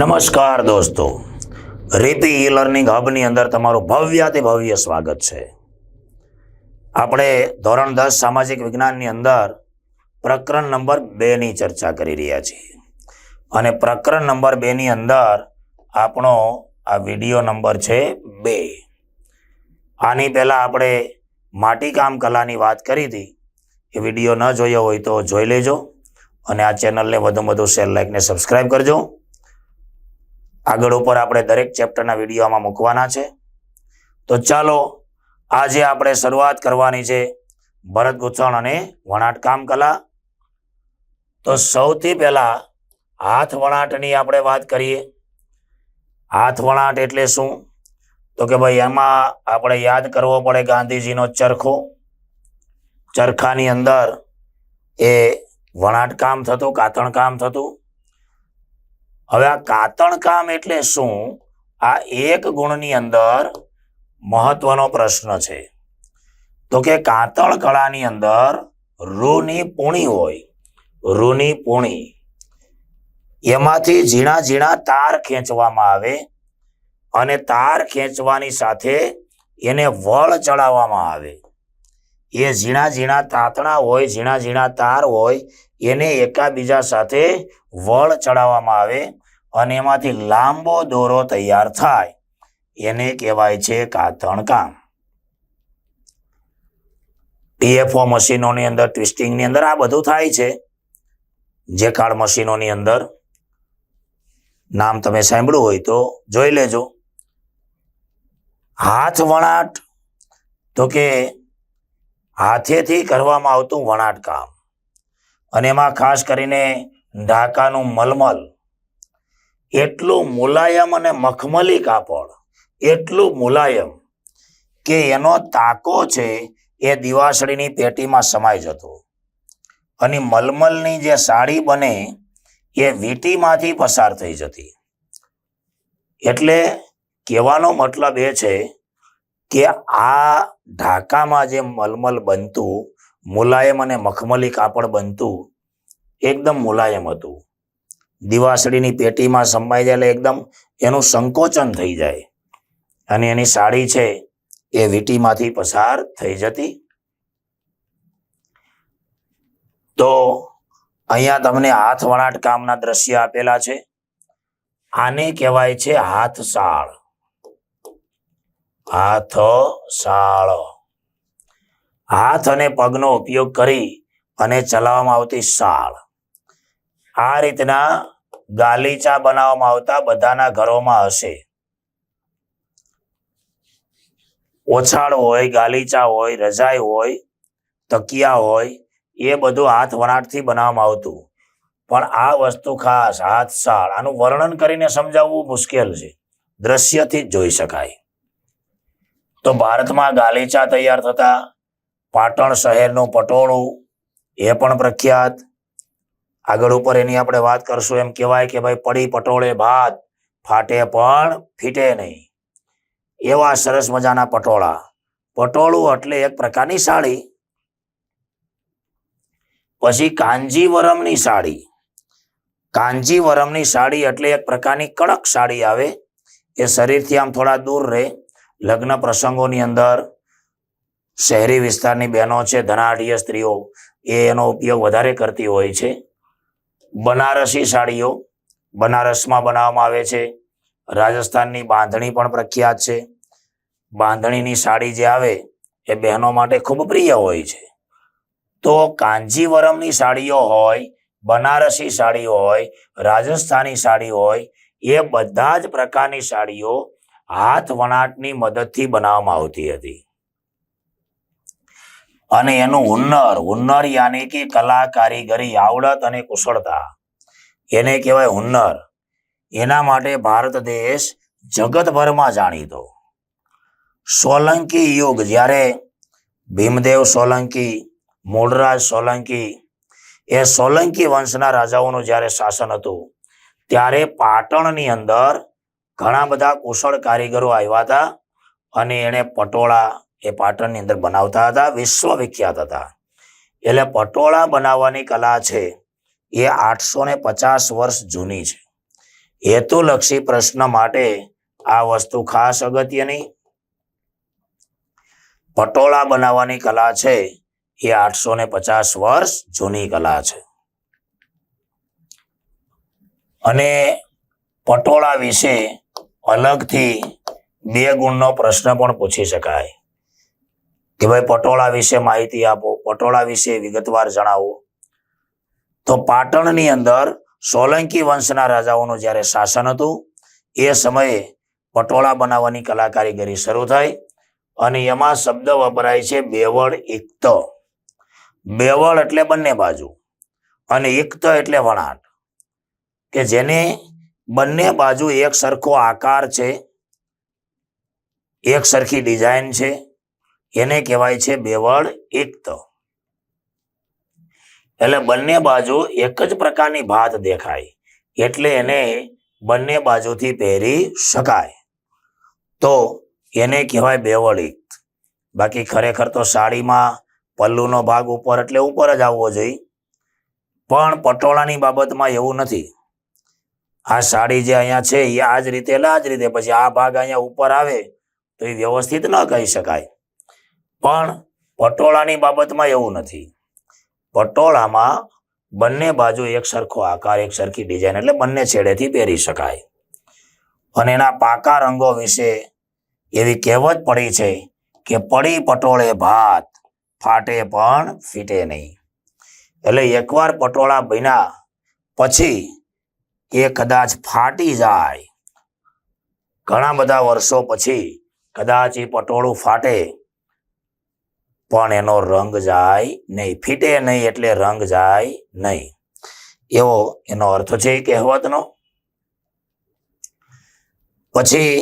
નમસ્કાર દોસ્તો. રીતિ ઈ લર્નિંગ હબની અંદર તમારું ભવ્યાતિ ભવ્ય સ્વાગત છે. આપણે ધોરણ દસ સામાજિક વિજ્ઞાનની અંદર પ્રકરણ નંબર બેની ચર્ચા કરી રહ્યા છીએ. અને પ્રકરણ નંબર બેની અંદર આપણો આ વીડિયો નંબર છે બે. આની પહેલાં આપણે માટીકામ કલાની વાત કરી હતી. એ વીડિયો ન જોયો હોય તો જોઈ લેજો. અને આ ચેનલને વધુ વધુ શેર લાઈકને સબસ્ક્રાઈબ કરજો. આગળ ઉપર આપણે દરેક ચેપ્ટરના વિડીયોમાં મૂકવાના છે. તો ચાલો, આજે આપણે શરૂઆત કરવાની છે ભરત ગૂંથણ અને વણાટકામ કલા તો સૌથી પહેલા હાથ વણાટની આપણે વાત કરીએ. હાથ વણાટ એટલે શું? તો કે ભાઈ એમાં આપણે યાદ કરવો પડે ગાંધીજીનો ચરખો. ચરખાની અંદર એ વણાટકામ થતું કાતણકામ થતું. હવે આ કાતણ કામ એટલે શું? આ એક ગુણની અંદર મહત્વનો પ્રશ્ન છે. તો કે કાતળ કળાની અંદર રૂની પૂણી હોય, રૂની પૂણી. એમાંથી ઝીણા ઝીણા તાર ખેંચવામાં આવે અને તાર ખેંચવાની સાથે એને વળ ચડાવવામાં આવે. એ ઝીણા ઝીણા તાતણા હોય, ઝીણા ઝીણા તાર હોય, એને એકાબીજા સાથે વળ ચડાવવામાં આવે અને એમાંથી લાંબો દોરો તૈયાર થાય. એને કહેવાય છે કાતણ કામ પીએફઓ મશીનોની અંદર ટ્વિસ્ટિંગની અંદર આ બધું થાય છે. જે કાર્ડ મશીનોની અંદર નામ તમે સાંભળ્યું હોય તો જોઈ લેજો. હાથ વણાટ, તો કે હાથેથી કરવામાં આવતું વણાટ કામ અને એમાં ખાસ કરીને ઢાકાનું મલમલ એટલું મુલાયમ અને મખમલી કાપડ, એટલું મુલાયમ કે એનો તાકો છે એ દિવાસળીની પેટીમાં સમાઈ જતો. અને મલમલની જે સાડી બને એ વીટીમાંથી પસાર થઈ જતી. એટલે કહેવાનો મતલબ એ છે કે આ ઢાકામાં જે મલમલ બનતું, મુલાયમ અને મખમલી કાપડ બનતું, એકદમ મુલાયમ હતું. દિવાસળીની પેટીમાં સમાઈ જાય એકદમ એનું સંકોચન થઈ જાય. અને એની સાડી છે એ વીટીમાંથી પસાર થઈ જતી. તો અહીંયા તમને હાથ વણાટ કામના દ્રશ્ય આપેલા છે. આને કહેવાય છે હાથ શાળ હાથ અને પગનો ઉપયોગ કરી અને ચલાવવામાં આવતી સાળ. આ રીતના ગાલીચા બનાવવામાં આવતા બધાના ઘરોમાં હશે. ઓછાળ હોય ગાલીચા હોય, રજાઈ હોય, તકિયા હોય, એ બધું હાથ વણાટથી બનાવવામાં આવતું. પણ આ વસ્તુ ખાસ, હાથ સાળ, આનું વર્ણન કરીને સમજાવવું મુશ્કેલ છે. દ્રશ્યથી જ જોઈ શકાય. તો ભારતમાં ગાલીચા તૈયાર થતા પાટણ શહેરનું પટોળું, એ પણ પ્રખ્યાત. આગળ ઉપર એની આપણે વાત કરશું, એમ કહેવાય કે ભાઈ પડી પટોળે ભાત, ફાટે પણ ફીટે નહીં. એવા સરસ મજાના પટોળા. પટોળું એટલે એક પ્રકારની સાડી. પછી કાંજીવરમની સાડી. કાંજીવરમની સાડી એટલે એક પ્રકારની કડક સાડી આવે. એ શરીરથી આમ થોડા દૂર રહે. લગ્ન પ્રસંગોની અંદર શહેરી વિસ્તારની બહેનો છે, ધનાઢ્ય સ્ત્રીઓ, એ એનો ઉપયોગ વધારે કરતી હોય છે. બનારસી સાડીઓ બનારસમાં બનાવવામાં આવે છે. રાજસ્થાનની બાંધણી પણ પ્રખ્યાત છે. બાંધણીની સાડી જે આવે એ બહેનો માટે ખૂબ પ્રિય હોય છે. તો કાંજીવરમની સાડીઓ હોય, બનારસી સાડી હોય, રાજસ્થાની સાડી હોય, એ બધા જ પ્રકારની સાડીઓ હાથ વણાટની મદદથી બનાવવામાં આવતી હતી. અને એનું હુન્નર હુન્નર યાની કે કલા કારીગરી આવડત અને કુશળતા. એને કહેવાય હુન્નર એના માટે ભારત દેશ જગતભરમાં જાણીતો. સોલંકી યુગ, જ્યારે ભીમદેવ સોલંકી મૂળરાજ સોલંકી, એ સોલંકી વંશના રાજાઓનું જ્યારે શાસન હતું, ત્યારે પાટણની અંદર ઘણા બધા કુશળ કારીગરો આવ્યા હતા અને એણે પટોળા એ પાટણની અંદર બનાવતા હતા વિશ્વ વિખ્યાત હતા. એટલે પટોળા બનાવવાની કલા છે એ આઠસો ને પચાસ વર્ષ જૂની છે. હેતુલક્ષી પ્રશ્ન માટે આ વસ્તુ ખાસ અગત્યની પટોળા બનાવવાની કલા છે એ આઠસો ને પચાસ વર્ષ જૂની કલા છે. અને પટોળા વિશે અલગથી બે ગુણનો પ્રશ્ન પણ પૂછી શકાય. કે ભાઈ પટોળા વિશે માહિતી આપો, પટોળા વિશે વિગતવાર જણાવો. તો પાટણની અંદર સોલંકી વંશના રાજાઓનું જ્યારે શાસન હતું, એ સમયે પટોળા બનાવવાની કલા કારીગરી શરૂ થઈ અને એમાં શબ્દ વપરાય છે બેવડ ઇક્ત બેવડ એટલે બંને બાજુ અને ઇક્ત એટલે વણાટ. કે જેને બંને બાજુ એક સરખો આકાર છે, એક સરખી ડિઝાઇન છે એને કહેવાય છે બેવડ એકત. એટલે બંને બાજુ એક જ પ્રકારની ભાત દેખાય. એટલે એને બંને બાજુથી પહેરી શકાય. તો એને કહેવાય બેવડિક બાકી ખરેખર તો સાડીમાં પલ્લુનો ભાગ ઉપર એટલે ઉપર જ આવવો જોઈએ. પણ પટોળાની બાબતમાં એવું નથી. આ સાડી જે અહીંયા છે, એ આ જ રીતે, એટલે આ જ રીતે. પછી આ ભાગ અહીંયા ઉપર આવે તો એ વ્યવસ્થિત ન કહી શકાય. પણ પટોળાની બાબતમાં એવું નથી. પટોળામાં બંને બાજુ એક સરખો આકાર, એક સરખી ડિઝાઇન એટલે બંને છેડેથી પહેરી શકાય. અને એના પાકા રંગો વિશે એવી કહેવત પડી છે કે પડી પટોળે ભાત, ફાટે પણ ફીટે નહીં. એટલે એકવાર પટોળા બન્યા પછી એ કદાચ ફાટી જાય. ઘણા બધા વર્ષો પછી કદાચ એ પટોળું ફાટે. પણ એનો રંગ જાય નહીં, ફીટે નહીં એટલે રંગ જાય નહીં. એવો એનો અર્થ છે કહેવતનો. પછી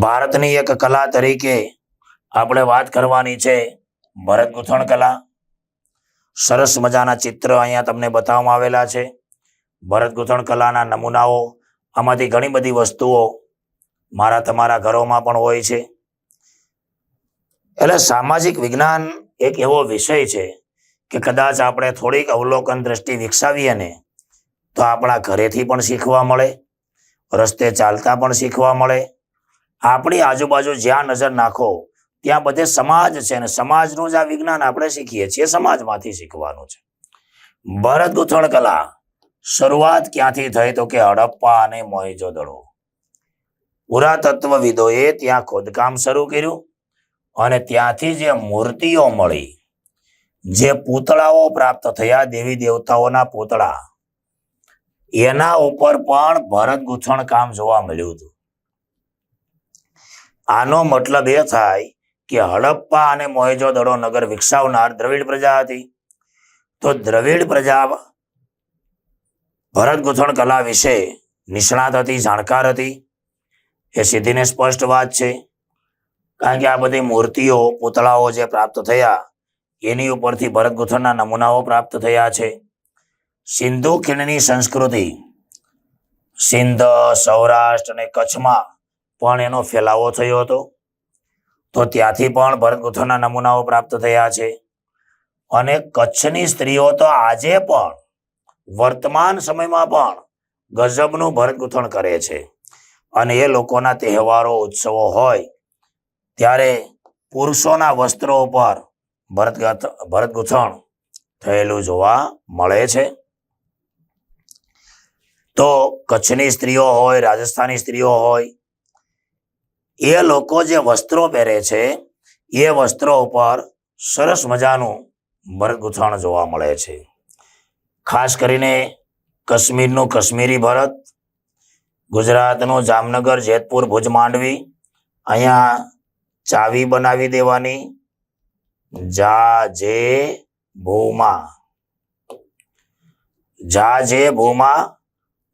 ભારતની એક કલા તરીકે આપણે વાત કરવાની છે ભરત કલા. સરસ મજાના ચિત્ર અહીંયા તમને બતાવવામાં આવેલા છે. ભરત કલાના નમૂનાઓ, આમાંથી ઘણી બધી વસ્તુઓ મારા તમારા ઘરોમાં પણ હોય છે. એટલે સામાજિક વિજ્ઞાન એક એવો વિષય છે કે કદાચ આપણે થોડીક અવલોકન દ્રષ્ટિ વિકસાવીએ ને, તો આપણા ઘરેથી પણ શીખવા મળે, રસ્તે ચાલતા પણ શીખવા મળે. આપણી આજુબાજુ જ્યાં નજર નાખો, ત્યાં બધે સમાજ છે અને સમાજનું જ આ વિજ્ઞાન આપણે શીખીએ છીએ, સમાજમાંથી શીખવાનું છે. ભરત ગૂંથણ કલા, શરૂઆત ક્યાંથી થઈ તો કે હડપ્પા અને મોહેજો દડો. પુરાતત્વવિદોએ ત્યાં ખોદકામ શરૂ કર્યું. અને ત્યાંથી જે મૂર્તિઓ મળી, જે પૂતળાઓ પ્રાપ્ત થયા દેવી દેવતાઓના પૂતળા, એના ઉપર પણ ભરત ગૂંથણ કામ જોવા મળ્યું હતું. આનો મતલબ એ થાય કે હડપ્પા અને મોહેજો દડો નગર વિકસાવનાર દ્રવિડ પ્રજા હતી. તો દ્રવિડ પ્રજા ભરત ગૂંથણ કલા વિશે નિષ્ણાત હતી, જાણકાર હતી. એ સીધીને સ્પષ્ટ વાત છે. કારણ કે આ બધી મૂર્તિઓ, પૂતળાઓ જે પ્રાપ્ત થયા, એની ઉપરથી ભરત ગૂંથણના નમૂનાઓ પ્રાપ્ત થયા છે. સિંધુ ખીણની સંસ્કૃતિ, સિંધ, સૌરાષ્ટ્ર અને કચ્છમાં પણ એનો ફેલાવો થયો હતો. તો ત્યાંથી પણ ભરત ગૂંથણના નમૂનાઓ પ્રાપ્ત થયા છે. અને કચ્છની સ્ત્રીઓ તો આજે પણ, વર્તમાન સમયમાં પણ ગજબનું ભરત ગૂંથણ કરે છે. અને એ લોકોના તહેવારો, ઉત્સવો હોય ત્યારે પુરુષોના વસ્ત્રો ઉપર ભરત ભરતગૂંથણ થયેલું જોવા મળે છે. તો કચ્છની સ્ત્રીઓ હોય, રાજસ્થાની સ્ત્રીઓ હોય, એ લોકો જે વસ્ત્રો પહેરે છે, એ વસ્ત્રો ઉપર સરસ મજાનું ભરત ગૂંથણ જોવા મળે છે. ખાસ કરીને કાશ્મીરનું કાશ્મીરી ભરત, ગુજરાતનું જામનગર, જેતપુર, ભુજ, માંડવી, અહીંયા ચાવી બનાવી દેવાની. જા જે ભૂમા. જા જે ભૂમા.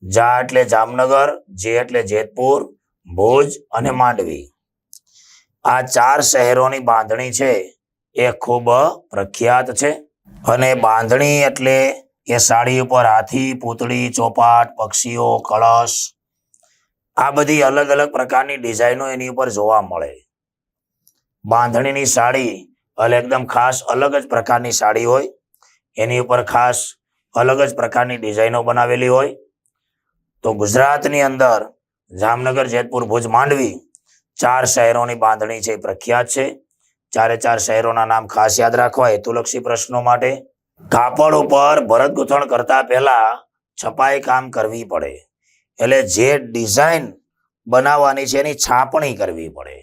જા એટલે જામનગર, જે એટલે જેતપુર, ભુજ અને માંડવી. આ ચાર શહેરોની બાંધણી છે. એ ખૂબ પ્રખ્યાત છે. અને બાંધણી એટલે એ સાડી ઉપર હાથી, પૂતળી, ચોપાટ, પક્ષીઓ, કળશ. આ બધી અલગ અલગ પ્રકારની ડિઝાઇનો એની ઉપર જોવા મળે. બાંધણીની સાડી એટલે એકદમ ખાસ અલગ જ પ્રકારની સાડી હોય, એની ઉપર ખાસ અલગ જ પ્રકારની ડિઝાઇનો બનાવેલી હોય. તો ગુજરાતની અંદર જામનગર, જેતપુર, ભુજ માંડવી ચાર શહેરોની બાંધણી છે પ્રખ્યાત છે. ચારે ચાર શહેરોના નામ ખાસ યાદ રાખવા હેતુલક્ષી પ્રશ્નો માટે. કાપડ ઉપર ભરત ગૂંથણ કરતા પહેલા છપાઈ કામ કરવી પડે. એટલે જે ડિઝાઇન બનાવવાની છે, એની છાપણી કરવી પડે.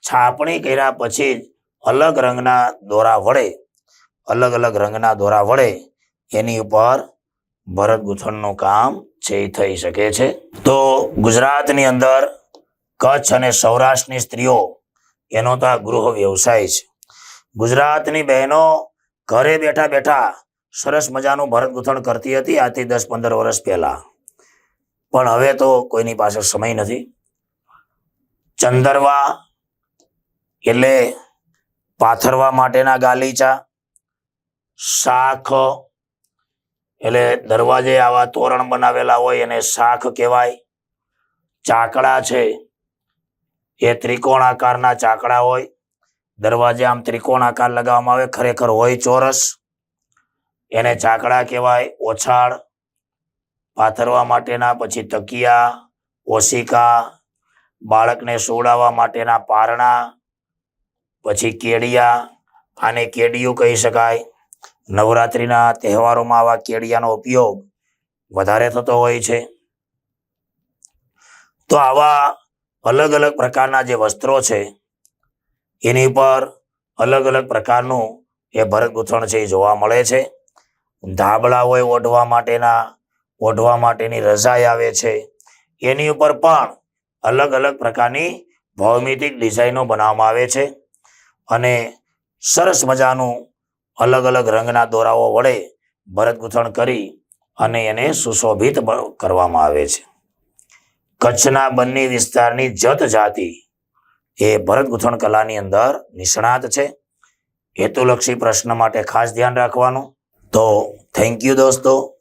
છાપણી કર્યા પછી જ અલગ રંગના દોરા વડે અલગ અલગ રંગના દોરા વડે એની ઉપર ભરત ગૂંથણનું કામ છે થઈ શકે છે. તો ગુજરાતની અંદર કચ્છ અને સૌરાષ્ટ્રની સ્ત્રીઓ, એનો તો આ ગૃહ વ્યવસાય છે. ગુજરાતની બહેનો ઘરે બેઠા બેઠા સરસ મજાનું ભરત ગૂંથણ કરતી હતી આથી દસ પંદર વર્ષ પહેલા. પણ હવે તો કોઈની પાસે સમય નથી. ચંદરવા એટલે પાથરવા માટેના ગાલીચા, શાખ, એટલે દરવાજે આવા તોરણ બનાવેલા હોય એને શાખ કહેવાય. ચાકડા છે, એ ત્રિકોણ આકારના ચાકડા હોય. દરવાજે આમ ત્રિકોણ આકાર લગાવવામાં આવે, ખરેખર હોય ચોરસ. એને ચાકડા કહેવાય, ઓછાળ. પાથરવા માટેના, પછી તકિયા, ઓશિકા, બાળકને સુવડાવવા માટેના પારણા. પછી કેડિયા આને કેડિયું કહી શકાય. નવરાત્રિના તહેવારોમાં આવા કેડિયાનો ઉપયોગ વધારે થતો હોય છે. તો આવા અલગ અલગ પ્રકારના જે વસ્ત્રો છે, એની પર અલગ અલગ પ્રકારનું એ ભરત ગૂંથણ છે એ જોવા મળે છે. ધાબળા હોય ઓઢવા માટેના, ઓઢવા માટેની રજાઈ આવે છે. એની ઉપર પણ અલગ અલગ પ્રકારની ભૌમિતિક ડિઝાઇનો બનાવવામાં આવે છે. અને સરસ મજાનું અલગ અલગ રંગના દોરાઓ વડે ભરત ગૂંથણ કરી અને એને સુશોભિત કરવામાં આવે છે. કચ્છના બંને વિસ્તારની જત જાતિ એ ભરત ગૂંથણ કલાની અંદર નિષ્ણાત છે. હેતુલક્ષી પ્રશ્ન માટે ખાસ ધ્યાન રાખવાનું. તો થેન્ક યુ દોસ્તો.